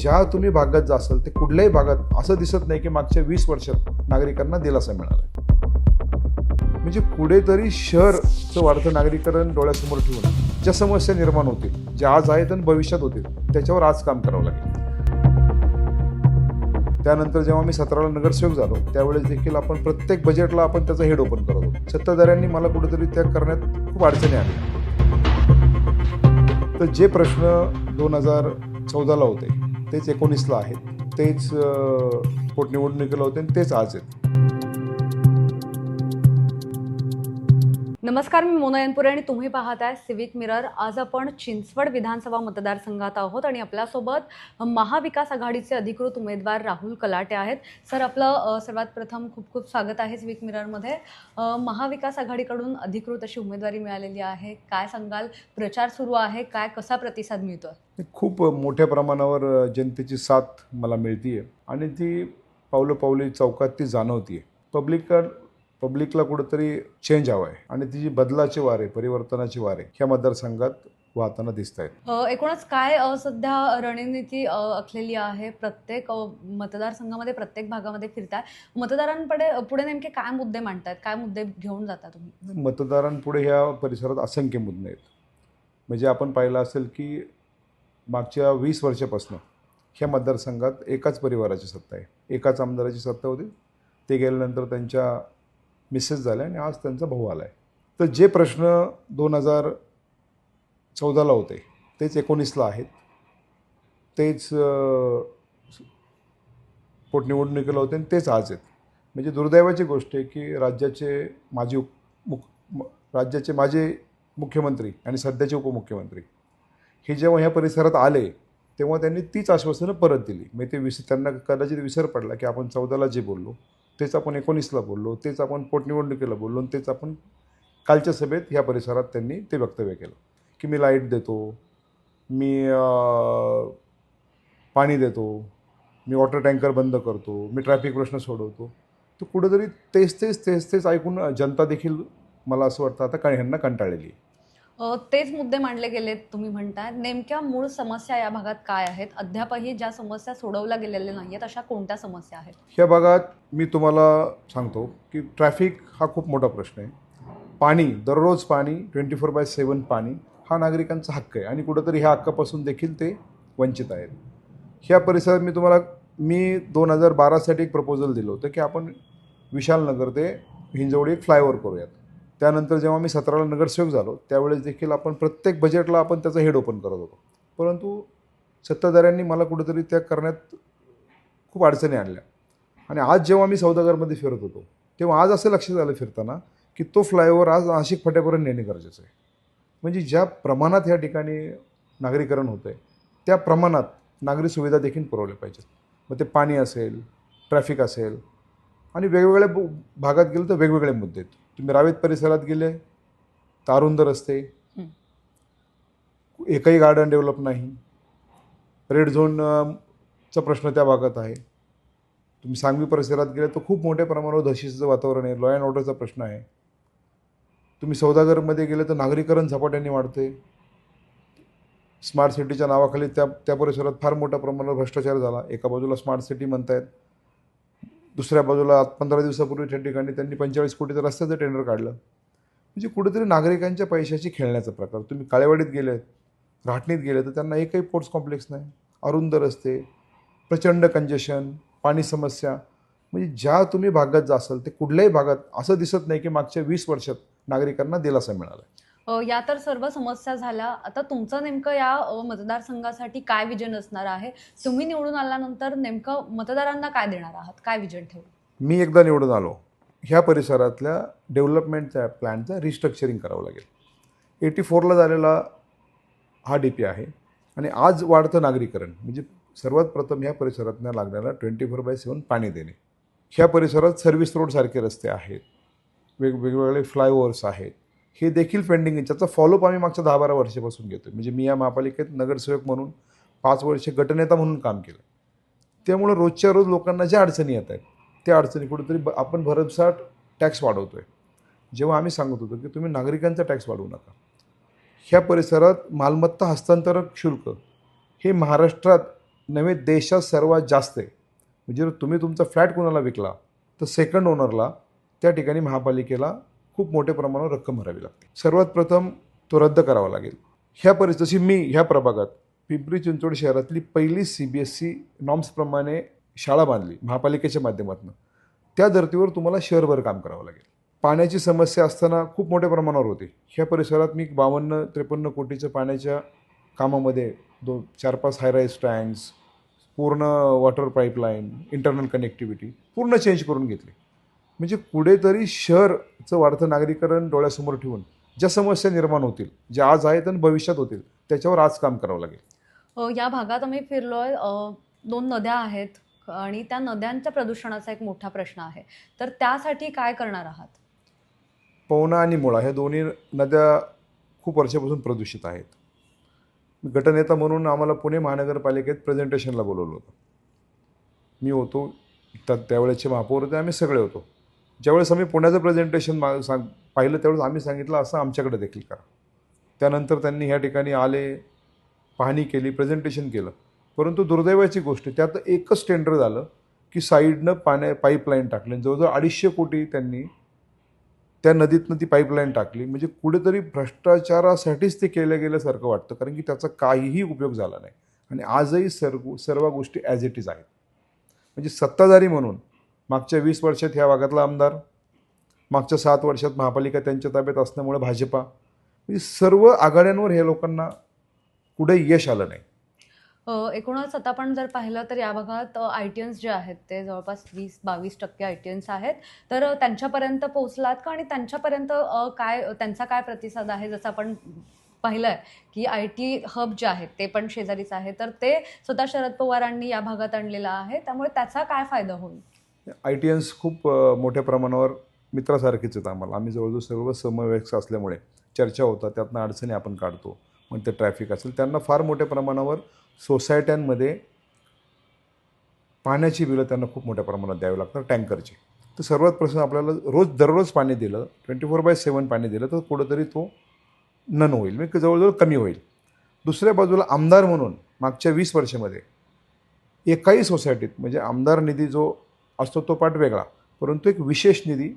ज्या तुम्ही भागात जासाल ते कुठल्याही भागात असं दिसत नाही की मागच्या वीस वर्षात नागरिकांना दिलासा मिळाला म्हणजे कुठेतरी शहरचं वाढतं नागरीकरण डोळ्यासमोर ठेवून ज्या समस्या निर्माण होतील ज्या आज आहेत आणि भविष्यात होतील त्याच्यावर आज काम करावं लागेल. त्यानंतर जेव्हा मी सतराला नगरसेवक झालो त्यावेळेस देखील आपण प्रत्येक बजेटला आपण त्याचं हेड ओपन करत होतो. सत्ताधाऱ्यांनी मला कुठेतरी त्या करण्यात खूप अडचणी आल्या. तर जे प्रश्न दोन हजार चौदाला होते तेच एकोणीसला आहेत. तेच पोटनिवडणुकीला होते आणि तेच आज आहेत. नमस्कार मी मोना यनपुरे आणि तुम्ही पाहताय सिविक मिरर. आज आपण चिंचवड विधानसभा मतदारसंघात आहोत आणि आपल्यासोबत महाविकास आघाडीचे अधिकृत उमेदवार राहुल कलाटे आहेत. सर आपलं सर्वात प्रथम खूप खूप स्वागत आहे सिविक मिररमध्ये. महाविकास आघाडीकडून अधिकृत अशी उमेदवारी मिळालेली आहे. काय सांगाल? प्रचार सुरू आहे. काय कसा प्रतिसाद मिळतोय? खूप मोठ्या प्रमाणावर जनतेची साथ मला मिळते आणि ती पावलं पावली चौकात ती जाणवतीये. पब्लिक पब्लिकला कुठंतरी चेंज हवा आहे आणि ती जी बदलाची वारे परिवर्तनाची वारे ह्या मतदारसंघात वाहताना दिसत आहेत एकूणच काय सध्या रणनीती आखलेली आहे? प्रत्येक मतदारसंघामध्ये प्रत्येक भागामध्ये फिरताय. मतदारांकडे पुढे नेमके काय मुद्दे मांडतायत? काय मुद्दे घेऊन जाता तुम्ही? मतदारांपुढे ह्या परिसरात असंख्य मुद्दे आहेत. म्हणजे आपण पाहिलं असेल की मागच्या वीस वर्षापासून ह्या मतदारसंघात एकाच परिवाराची सत्ता आहे. एकाच आमदाराची सत्ता होती. ते गेल्यानंतर त्यांच्या मिसेस झाल्या आणि आज त्यांचा भाऊ आला आहे तर जे प्रश्न दोन हजार चौदाला होते तेच एकोणीसला आहेत. तेच पोटनिवडणुकीला होते आणि तेच आज आहेत. म्हणजे दुर्दैवाची गोष्ट आहे की राज्याचे माजी उप मुख राज्याचे माजी मुख्यमंत्री आणि सध्याचे उपमुख्यमंत्री हे जेव्हा ह्या परिसरात आले तेव्हा त्यांनी तीच आश्वासनं परत दिली. म्हणजे ते विस त्यांना कदाचित विसर पडला की आपण चौदाला जे बोललो तेच आपण एकोणीसला बोललो तेच आपण पोटनिवडणुकीला बोललो आणि तेच आपण कालच्या सभेत ह्या परिसरात त्यांनी ते वक्तव्य केलं की मी लाइट देतो मी पाणी देतो मी वॉटर टँकर बंद करतो मी ट्रॅफिक प्रश्न सोडवतो तर कुठंतरी तेच तेच तेच तेच ऐकून जनता देखील मला असं वाटतं आता काय ह्यांना कंटाळलेली आहे. तेच मुद्दे मांडले गेलेत तुम्ही म्हणताय. नेमक्या मूळ समस्या या भागात काय आहेत? अद्यापही ज्या समस्या सोडवल्या गेलेल्या नाहीयेत अशा कोणत्या समस्या आहेत? ह्या भागात मी तुम्हाला सांगतो की ट्रॅफिक हा खूप मोठा प्रश्न आहे. पाणी दररोज पाणी ट्वेंटी फोर बाय सेवन पाणी हा नागरिकांचा हक्क आहे आणि कुठंतरी ह्या हक्कापासून देखील ते वंचित आहेत. ह्या परिसरात मी तुम्हाला मी दोन हजार बारासाठी एक प्रपोजल दिलं होतं की आपण विशालनगर ते हिंजवडी फ्लायओव्हर करूयात. त्यानंतर जेव्हा मी सतराला नगरसेवक झालो त्यावेळेस देखील आपण प्रत्येक बजेटला आपण त्याचं हेड ओपन करत होतो. परंतु सत्ताधाऱ्यांनी मला कुठेतरी त्या करण्यात खूप अडचणी आणल्या. आणि आज जेव्हा मी सौदागरमध्ये फिरत होतो तेव्हा आज असं लक्षात आलं फिरताना की तो फ्लायओव्हर आज नाशिक फाट्यापर्यंत नेणे गरजेचं आहे. म्हणजे ज्या प्रमाणात ह्या ठिकाणी नागरीकरण होतं आहे त्या प्रमाणात नागरी सुविधा देखील पुरवल्या पाहिजेत. मग ते पाणी असेल ट्रॅफिक असेल आणि वेगवेगळ्या भागात गेलं तर वेगवेगळे मुद्दे आहेत. तुम्ही रावेत परिसरात गेले तर अरुंद रस्ते. एकही गार्डन डेव्हलप नाही. रेड झोन अं, चा प्रश्न त्या भागात आहे. तुम्ही सांगवी परिसरात गेले तर खूप मोठ्या प्रमाणावर दहशतीचं वातावरण आहे. लॉ अँड ऑर्डरचा प्रश्न आहे. तुम्ही सौदागरमध्ये गेले तर नागरीकरण झपाट्याने वाढते. स्मार्ट सिटीच्या नावाखाली त्या त्या परिसरात फार मोठ्या प्रमाणावर भ्रष्टाचार झाला. एका बाजूला स्मार्ट सिटी म्हणतायत. दुसऱ्या बाजूला पंधरा दिवसापूर्वी त्या ठिकाणी त्यांनी पंचेचाळीस कोटीचं रस्त्याचं टेंडर काढलं. म्हणजे कुठेतरी नागरिकांच्या पैशाशी खेळण्याचा प्रकार. तुम्ही काळेवाडीत गेलेत राहटणीत गेले तर त्यांना एकही पोर्ट्स कॉम्प्लेक्स नाही. अरुंद रस्ते प्रचंड कंजेशन पाणी समस्या. म्हणजे ज्या तुम्ही भागात जासाल ते कुठल्याही भागात असं दिसत नाही की मागच्या वीस वर्षात नागरिकांना दिलासा मिळाला आहे या तर सर्व समस्या झाल्या. आता तुमचं नेमकं या मतदारसंघासाठी काय विजन असणार आहे? तुम्ही निवडून आल्यानंतर नेमकं मतदारांना काय देणार आहात? काय विजन ठेवून मी एकदा निवडून आलो. ह्या परिसरातल्या डेव्हलपमेंटच्या प्लॅनचं रिस्ट्रक्चरिंग करावं लागेल. एटी फोरला झालेला हा डी पी आहे. आणि आज वाढतं नागरीकरण. म्हणजे सर्वात प्रथम ह्या परिसरातनं लागणारा ट्वेंटी फोर बाय सेवन पाणी देणे. ह्या परिसरात सर्व्हिस रोडसारखे रस्ते आहेत. वेगवेगळे फ्लायओव्हर्स आहेत. हे देखील पेंडिंग आहे. ज्याचा फॉलोअप आम्ही मागच्या दहा बारा वर्षापासून घेतो म्हणजे मी या महापालिकेत नगरसेवक म्हणून पाच वर्षे गटनेता म्हणून काम केलं त्यामुळं रोजच्या रोज लोकांना ज्या अडचणी येत आहेत त्या अडचणी कुठेतरी ब आपण भरमसाठ टॅक्स वाढवतो आहे जेव्हा आम्ही सांगत होतो की तुम्ही नागरिकांचा टॅक्स वाढवू नका. ह्या परिसरात मालमत्ता हस्तांतरण शुल्क हे महाराष्ट्रात नव्हे देशात सर्वात जास्त आहे. म्हणजे तुम्ही तुमचा फ्लॅट कोणाला विकला तर सेकंड ओनरला त्या ठिकाणी महापालिकेला खूप मोठ्या प्रमाणावर रक्कम भरावी लागते. सर्वात प्रथम तो रद्द करावा लागेल. ह्या परिस्थिती जशी मी ह्या प्रभागात पिंपरी चिंचवड शहरातली पहिली सी बी एस सी नॉर्म्सप्रमाणे शाळा बांधली महापालिकेच्या माध्यमातून त्या धर्तीवर तुम्हाला शहरभर काम करावं लागेल. पाण्याची समस्या असताना खूप मोठ्या प्रमाणावर होती. ह्या परिसरात मी बावन्न त्रेपन्न कोटीच्या पाण्याच्या कामामध्ये दो चार पाच हायराईज टँक्स पूर्ण वॉटर पाईपलाईन इंटरनल कनेक्टिव्हिटी पूर्ण चेंज करून घेतली. म्हणजे कुठेतरी शहरचं वाढतं नागरीकरण डोळ्यासमोर ठेवून ज्या समस्या निर्माण होतील ज्या आज आहेत आणि भविष्यात होतील त्याच्यावर आज काम करावं लागेल. या भागात आम्ही फिरलोय. अ, दोन नद्या आहेत आणि त्या नद्यांच्या प्रदूषणाचा एक मोठा प्रश्न आहे. तर त्यासाठी काय करणार आहात? पवना आणि मुळा ह्या दोन्ही नद्या खूप वर्षापासून प्रदूषित आहेत. गटनेता म्हणून आम्हाला पुणे महानगरपालिकेत प्रेझेंटेशनला बोलवलं होतं. मी होतो त्या त्यावेळेचे महापौर होते आम्ही सगळे होतो. ज्यावेळेस आम्ही पुण्याचं प्रेझेंटेशन मा सांग पाहिलं त्यावेळेस आम्ही सांगितलं असं आमच्याकडे देखील करा. त्यानंतर त्यांनी ह्या ठिकाणी आले पाहणी केली प्रेझेंटेशन केलं. परंतु दुर्दैवाची गोष्ट त्यात एकच टेंडर झालं की साईडनं पाण्या पाईपलाईन टाकली. जवळजवळ अडीचशे कोटी त्यांनी त्या नदीतनं ती पाईपलाईन टाकली. म्हणजे कुठेतरी भ्रष्टाचारासाठीच ते केलं गेल्यासारखं वाटतं कारण की त्याचा काहीही उपयोग झाला नाही. आणि आजही सर्व सर्व गोष्टी ॲज इट इज आहेत. म्हणजे सत्ताधारी म्हणून मागच्या वीस वर्षात ह्या भागातला आमदार मागच्या सात वर्षात महापालिका त्यांच्या ताब्यात असल्यामुळे भाजपा म्हणजे सर्व आघाड्यांवर हे लोकांना कुठे यश आलं नाही. एकूणच आता आपण जर पाहिलं तर या भागात आय टी एन्स जे आहेत ते जवळपास वीस बावीस टक्के आय टी एन्स आहेत. तर त्यांच्यापर्यंत पोहोचलात का आणि त्यांच्यापर्यंत काय त्यांचा काय प्रतिसाद आहे? जसं आपण पाहिलं आहे की आय टी हब जे आहेत ते पण शेजारीच आहे. तर ते स्वतः शरद पवारांनी या भागात आणलेलं आहे. त्यामुळे त्याचा काय फायदा होईल? आय टी एन्स खूप मोठ्या प्रमाणावर मित्रासारखेच आहेत आम्हाला. आम्ही जवळजवळ सर्व समवयस्क असल्यामुळे चर्चा होतात त्यातनं अडचणी आपण काढतो. मग ते ट्रॅफिक असेल त्यांना फार मोठ्या प्रमाणावर सोसायट्यांमध्ये पाण्याची बिलं त्यांना खूप मोठ्या प्रमाणात द्यावी लागतात टँकरची. तर सर्वात प्रश्न आपल्याला रोज दररोज पाणी दिलं ट्वेंटी फोर बाय सेवन पाणी दिलं तर कुठंतरी तो नन होईल म्हणजे जवळजवळ कमी होईल. दुसऱ्या बाजूला आमदार म्हणून मागच्या वीस वर्षामध्ये एकाही सोसायटीत म्हणजे आमदार निधी जो असतो तो पाठ वेगळा. परंतु एक विशेष निधी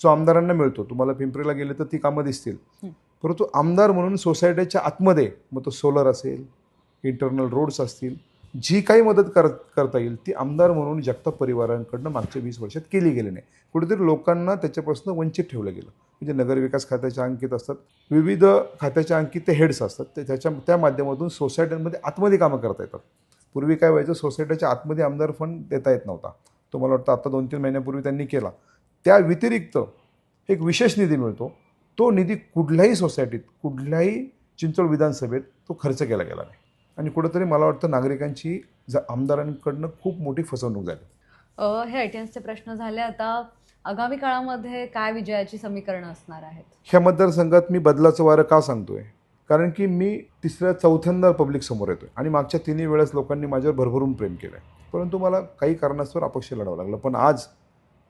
जो आमदारांना मिळतो. तुम्हाला पिंपरीला गेले तर ती कामं दिसतील. परंतु आमदार म्हणून सोसायटीच्या आतमध्ये मग तो सोलर असेल इंटरनल रोड्स असतील जी काही मदत कर करता येईल ती आमदार म्हणून जगताप परिवारांकडनं मागच्या वीस वर्षात केली गेली नाही. कुठेतरी लोकांना त्याच्यापासून वंचित ठेवलं गेलं. म्हणजे नगरविकास खात्याच्या अंकित असतात. विविध खात्याच्या अंकित ते हेड्स असतात. ते त्याच्या त्या माध्यमातून सोसायट्यांमध्ये आतमध्ये कामं करता येतात. पूर्वी काय व्हायचं सोसायटीच्या आतमध्ये आमदार फंड देता येत नव्हता. तो मला वाटतं आता दोन तीन महिन्यापूर्वी त्यांनी केला. त्या व्यतिरिक्त एक विशेष निधी मिळतो. तो निधी कुठल्याही सोसायटीत कुठल्याही चिंचवड विधानसभेत तो खर्च केला गेला नाही. आणि कुठंतरी मला वाटतं नागरिकांची ज आमदारांकडनं खूप मोठी फसवणूक झाली. अ, हे आय टी एन्सचे प्रश्न झाले. आता आगामी काळामध्ये काय विजयाची समीकरणं असणार आहेत? ह्या मतदारसंघात मी बदलाचं वारं का सांगतोय? कारण की मी तिसऱ्या चौथ्यांदा पब्लिक समोर येतोय. आणि मागच्या तिन्ही वेळेस लोकांनी माझ्यावर भरभरून प्रेम केलं आहे परंतु मला काही कारणास्तव अपक्ष लढावं लागलं. पण आज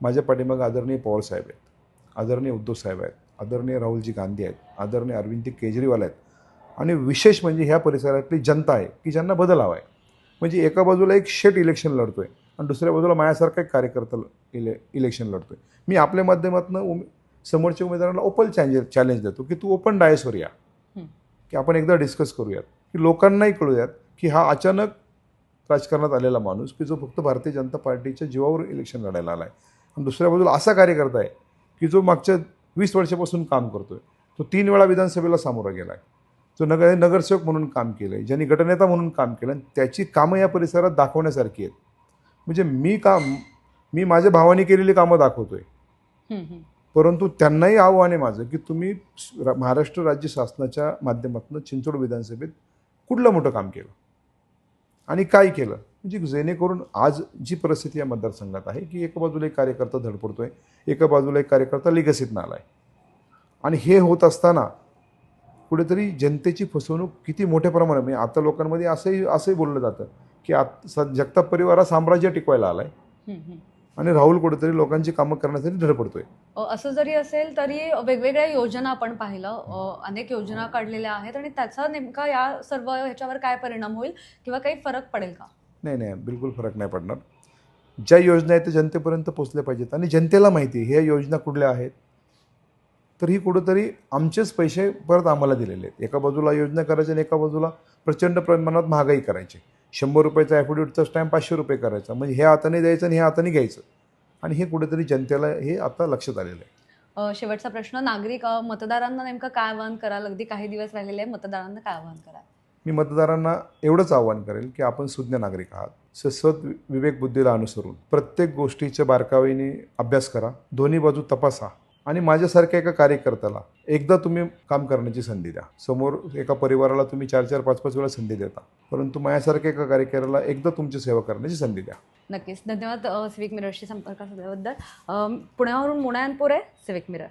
माझ्या पाठीमागं आदरणीय पवारसाहेब आहेत आदरणीय उद्धव साहेब आहेत आदरणीय राहुलजी गांधी आहेत आदरणीय अरविंद केजरीवाल आहेत आणि विशेष म्हणजे ह्या परिसरातली जनता आहे की ज्यांना बदल हवा आहे. म्हणजे एका बाजूला एक शेट इलेक्शन लढतोय आणि दुसऱ्या बाजूला माझ्यासारखा एक कार्यकर्ता इले इलेक्शन लढतोय. मी आपल्या माध्यमातून उमे समोरच्या उमेदवाराला ओपन चॅलेंज चॅलेंज देतो की तू ओपन डायसवर या. की आपण एकदा डिस्कस करूयात. की लोकांनाही कळूयात की हा अचानक राजकारणात आलेला माणूस की जो फक्त भारतीय जनता पार्टीच्या जीवावर इलेक्शन लढायला आला आहे आणि दुसऱ्या बाजूला असा कार्यकर्ता आहे की जो मागच्या वीस वर्षापासून काम करतोय. तो तीन वेळा विधानसभेला सामोरा गेला आहे जो नगर नगरसेवक म्हणून काम केलं आहे ज्यांनी गटनेता म्हणून काम केलं आणि त्याची कामं या परिसरात दाखवण्यासारखी आहेत. म्हणजे मी काम मी माझ्या भावाने केलेली कामं दाखवतोय. हं, हं. परंतु त्यांनाही आव्हान आहे माझं की तुम्ही महाराष्ट्र राज्य शासनाच्या माध्यमातून चिंचवड विधानसभेत कुठलं मोठं काम केलं? आणि काय केलं? म्हणजे जेणेकरून आज जी परिस्थिती या मतदारसंघात आहे की एका बाजूला एक कार्यकर्ता धडपडतोय एका बाजूला एक कार्यकर्ता लिगसीतनं आला आहे आणि हे होत असताना कुठेतरी जनतेची फसवणूक किती मोठ्या प्रमाणात म्हणजे आता लोकांमध्ये असंही असंही बोललं जातं की आत स जगताप परिवार हा साम्राज्य टिकवायला आला आहे आणि राहुल कुठेतरी लोकांची कामं करण्यासाठी धडपडतोय असं जरी असेल तरी वेगवेगळ्या योजना आपण पाहिलं. अनेक योजना काढलेल्या आहेत आणि त्याचा नेमका या सर्व ह्याच्यावर काय परिणाम होईल किंवा काही फरक पडेल का? नाही नाही बिलकुल फरक नाही पडणार. ज्या योजना आहेत ते जनतेपर्यंत पोचल्या पाहिजेत आणि जनतेला माहिती आहे ह्या योजना कुठल्या आहेत? तर ही कुठंतरी आमचेच पैसे परत आम्हाला दिलेले आहेत. एका बाजूला योजना करायच्या आणि एका बाजूला प्रचंड प्रमाणात महागाई करायची. शंभर रुपयाचा ॲफिडेविटचा स्टॅम्प पाचशे रुपये करायचा. म्हणजे हे हाताने द्यायचं आणि हे हाताने घ्यायचं. आणि हे कुठेतरी जनतेला हे आता लक्षात आलेलं आहे. शेवटचा प्रश्न नागरिक मतदारांना नेमकं काय आवाहन कराल? अगदी काही दिवस राहिलेले आहे मतदारांना काय आवाहन कराल? मी मतदारांना एवढंच आवाहन करेल की आपण सुज्ञ नागरिक आहात. ससत विवेक बुद्धीला अनुसरून प्रत्येक गोष्टीच्या बारकावीने अभ्यास करा. दोन्ही बाजू तपासा. आणि माझ्यासारख्या एका कार्यकर्त्याला एकदा तुम्ही काम करण्याची संधी द्या. समोर एका परिवाराला तुम्ही चार चार पाच पाच वेळा संधी देता. परंतु माझ्यासारख्या एका कार्यकर्त्याला एकदा तुमची सेवा करण्याची संधी द्या. नक्कीच. धन्यवाद सिविक मिररशी संपर्क साधल्याबद्दल पुण्यावरून मुणायनपूर आहे सिविक मिरर